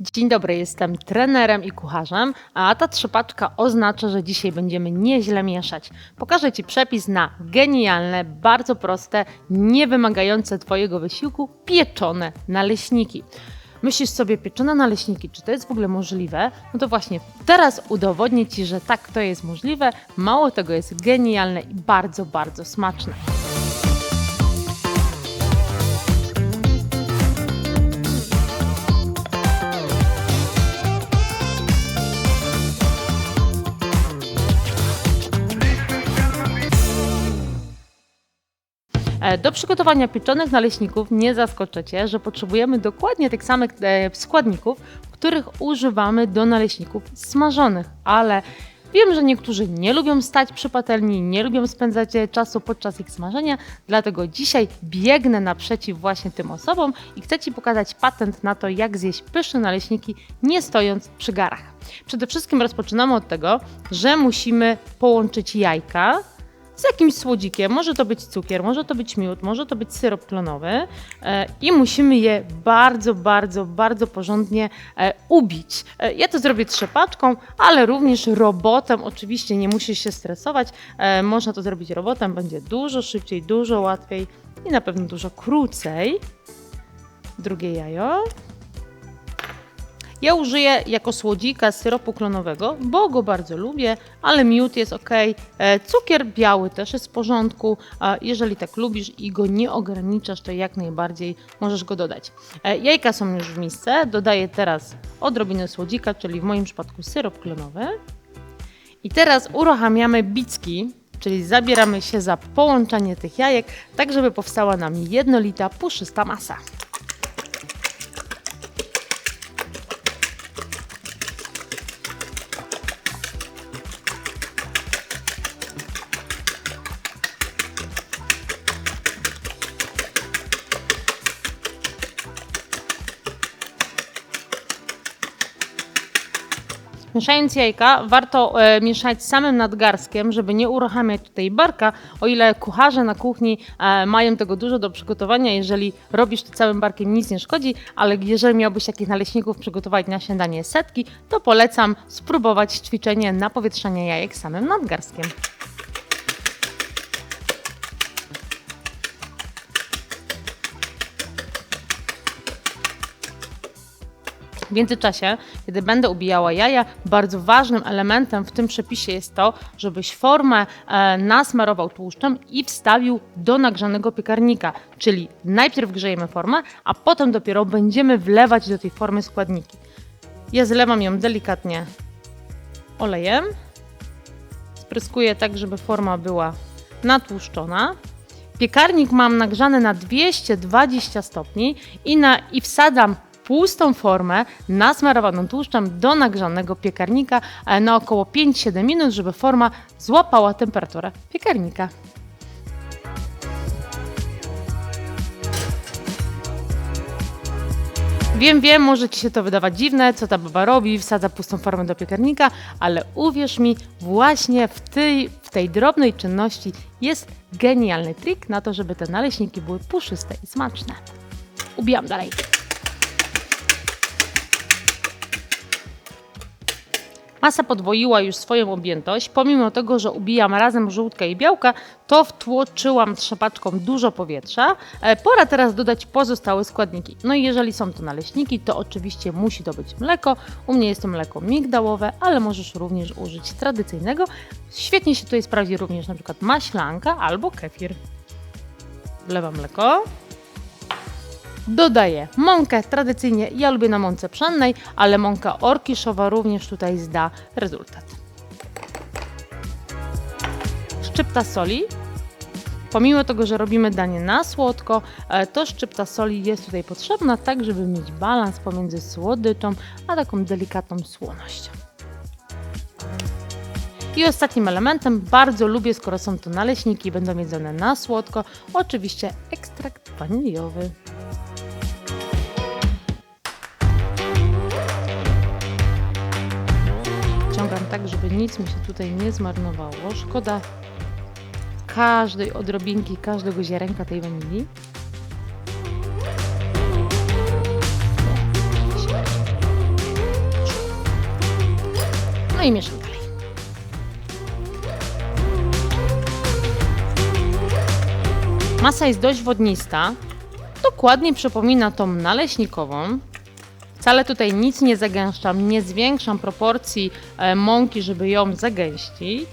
Dzień dobry, jestem trenerem i kucharzem, a ta trzepaczka oznacza, że dzisiaj będziemy nieźle mieszać. Pokażę Ci przepis na genialne, bardzo proste, nie wymagające Twojego wysiłku pieczone naleśniki. Myślisz sobie, pieczone naleśniki, czy to jest w ogóle możliwe? No to właśnie teraz udowodnię Ci, że tak to jest możliwe. Mało tego jest genialne i bardzo, bardzo smaczne. Do przygotowania pieczonych naleśników nie zaskoczycie, że potrzebujemy dokładnie tych samych e, składników, których używamy do naleśników smażonych, ale wiem, że niektórzy nie lubią stać przy patelni, nie lubią spędzać e, czasu podczas ich smażenia, dlatego dzisiaj biegnę naprzeciw właśnie tym osobom i chcę Ci pokazać patent na to, jak zjeść pyszne naleśniki nie stojąc przy garach. Przede wszystkim rozpoczynamy od tego, że musimy połączyć jajka, z jakimś słodzikiem. Może to być cukier, może to być miód, może to być syrop klonowy e, i musimy je bardzo, bardzo, bardzo porządnie e, ubić. E, Ja to zrobię trzepaczką, ale również robotem. Oczywiście nie musisz się stresować. Można to zrobić robotem, będzie dużo szybciej, dużo łatwiej i na pewno dużo krócej. Drugie jajo. Ja użyję jako słodzika syropu klonowego, bo go bardzo lubię, ale miód jest ok. E, Cukier biały też jest w porządku. Jeżeli tak lubisz i go nie ograniczasz, to jak najbardziej możesz go dodać. E, Jajka są już w misce. Dodaję teraz odrobinę słodzika, czyli w moim przypadku syrop klonowy. I teraz uruchamiamy bicki, czyli zabieramy się za połączenie tych jajek, tak żeby powstała nam jednolita, puszysta masa. Mieszając jajka, warto e, mieszać samym nadgarstkiem, żeby nie uruchamiać tutaj barka. O ile kucharze na kuchni e, mają tego dużo do przygotowania, jeżeli robisz to całym barkiem, nic nie szkodzi, ale jeżeli miałbyś takich naleśników przygotować na śniadanie setki, to polecam spróbować ćwiczenie napowietrzania jajek samym nadgarstkiem. W międzyczasie, kiedy będę ubijała jaja, bardzo ważnym elementem w tym przepisie jest to, żebyś formę e, nasmarował tłuszczem i wstawił do nagrzanego piekarnika. Czyli najpierw grzejemy formę, a potem dopiero będziemy wlewać do tej formy składniki. Ja zlewam ją delikatnie olejem. Spryskuję tak, żeby forma była natłuszczona. Piekarnik mam nagrzany na 220 stopni i, na, i wsadzam pustą formę nasmarowaną tłuszczem do nagrzanego piekarnika na około 5-7 minut, żeby forma złapała temperaturę piekarnika. Wiem, wiem, może Ci się to wydawać dziwne, co ta baba robi, wsadza pustą formę do piekarnika, ale uwierz mi, właśnie w tej, w tej drobnej czynności jest genialny trik na to, żeby te naleśniki były puszyste i smaczne. Ubijam dalej. Masa podwoiła już swoją objętość. Pomimo tego, że ubijam razem żółtkę i białka, to wtłoczyłam trzepaczką dużo powietrza. E, Pora teraz dodać pozostałe składniki. No i jeżeli są to naleśniki, to oczywiście musi to być mleko. U mnie jest to mleko migdałowe, ale możesz również użyć tradycyjnego. Świetnie się tutaj sprawdzi również na przykład maślanka albo kefir. Wlewam mleko. Dodaję mąkę. Tradycyjnie ja lubię na mące pszennej, ale mąka orkiszowa również tutaj zda rezultat. Szczypta soli. Pomimo tego, że robimy danie na słodko, e, to szczypta soli jest tutaj potrzebna, tak żeby mieć balans pomiędzy słodyczą a taką delikatną słonością. I ostatnim elementem, bardzo lubię, skoro są to naleśniki, będą jedzone na słodko, oczywiście ekstrakt waniliowy. wyciągam tak, żeby nic mi się tutaj nie zmarnowało. Szkoda każdej odrobinki, każdego ziarenka tej wanilii. No i mieszam dalej. Masa jest dość wodnista. Dokładnie przypomina tą naleśnikową, Wcale tutaj nic nie zagęszczam, nie zwiększam proporcji e, mąki, żeby ją zagęścić.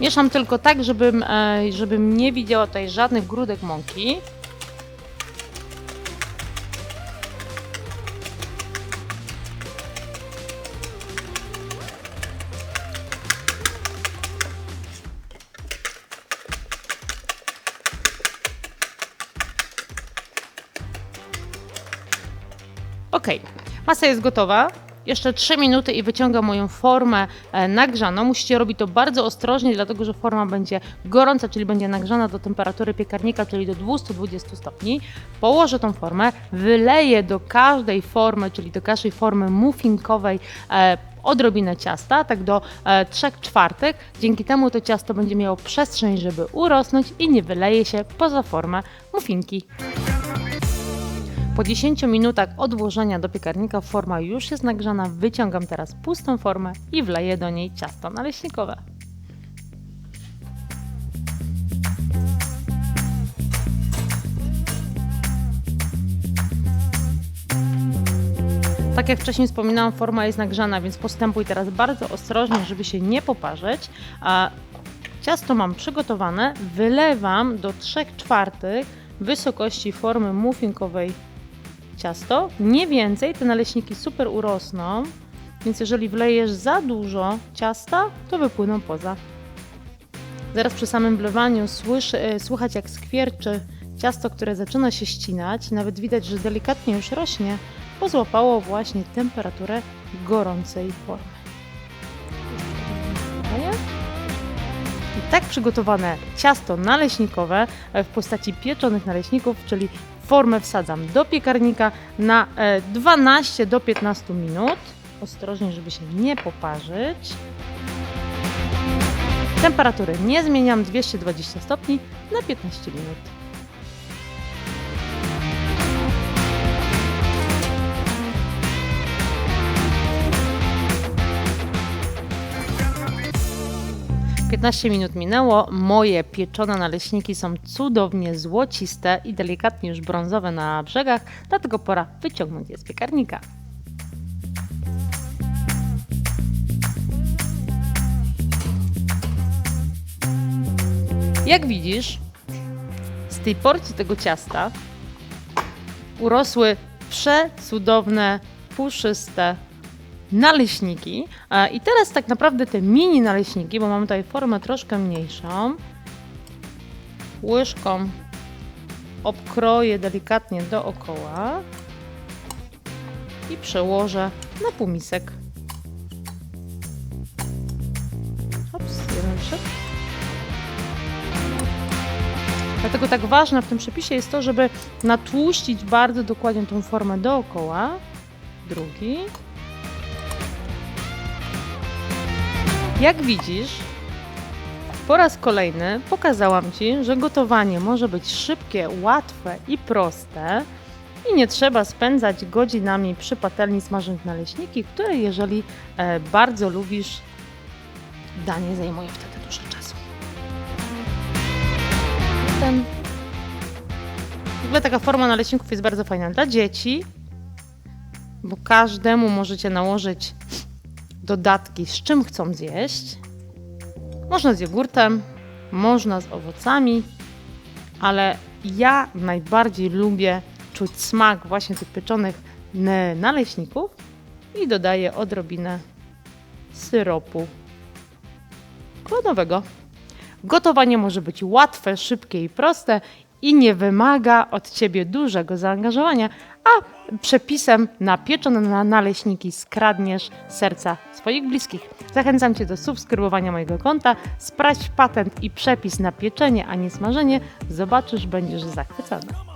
Mieszam tylko tak, żebym, e, żebym nie widziała tutaj żadnych grudek mąki. Ok, masa jest gotowa. Jeszcze 3 minuty i wyciągam moją formę e, nagrzaną. Musicie robić to bardzo ostrożnie, dlatego że forma będzie gorąca, czyli będzie nagrzana do temperatury piekarnika, czyli do 220 stopni. Położę tą formę, wyleję do każdej formy, czyli do każdej formy muffinkowej e, odrobinę ciasta, tak do e, 3 czwartych. Dzięki temu to ciasto będzie miało przestrzeń, żeby urosnąć i nie wyleje się poza formę muffinki. Po 10 minutach odłożenia do piekarnika forma już jest nagrzana. Wyciągam teraz pustą formę i wleję do niej ciasto naleśnikowe. Tak jak wcześniej wspominałam, forma jest nagrzana, więc postępuj teraz bardzo ostrożnie, żeby się nie poparzyć. A ciasto mam przygotowane, wylewam do 3 czwartych wysokości formy muffinkowej ciasto. Nie więcej, te naleśniki super urosną, więc jeżeli wlejesz za dużo ciasta, to wypłyną poza. Zaraz przy samym wlewaniu słyszy, e, słychać jak skwierczy ciasto, które zaczyna się ścinać. Nawet widać, że delikatnie już rośnie, bo złapało właśnie temperaturę gorącej formy. I tak przygotowane ciasto naleśnikowe e, w postaci pieczonych naleśników, czyli formę wsadzam do piekarnika na e, 12 do 15 minut. Ostrożnie, żeby się nie poparzyć. Temperatury nie zmieniam, 220 stopni na 15 minut. Piętnaście minut minęło. Moje pieczone naleśniki są cudownie złociste i delikatnie już brązowe na brzegach, dlatego pora wyciągnąć je z piekarnika. Jak widzisz, z tej porcji tego ciasta urosły przecudowne, puszyste naleśniki. E, I teraz tak naprawdę te mini naleśniki, bo mam tutaj formę troszkę mniejszą, łyżką obkroję delikatnie dookoła i przełożę na półmisek. Ops, jeden wszedł. Dlatego tak ważne w tym przepisie jest to, żeby natłuścić bardzo dokładnie tą formę dookoła. Drugi. Jak widzisz, po raz kolejny pokazałam Ci, że gotowanie może być szybkie, łatwe i proste i nie trzeba spędzać godzinami przy patelni smażąc naleśniki, które jeżeli e, bardzo lubisz, danie zajmuje wtedy dużo czasu. Ten... W ogóle taka forma naleśników jest bardzo fajna dla dzieci, bo każdemu możecie nałożyć dodatki, z czym chcą zjeść. Można z jogurtem, można z owocami, ale ja najbardziej lubię czuć smak właśnie tych pieczonych naleśników i dodaję odrobinę syropu klonowego. Gotowanie może być łatwe, szybkie i proste i nie wymaga od Ciebie dużego zaangażowania, a przepisem na pieczone na naleśniki skradniesz serca swoich bliskich. Zachęcam Cię do subskrybowania mojego konta, sprawdź patent i przepis na pieczenie, a nie smażenie. Zobaczysz, będziesz zachwycony.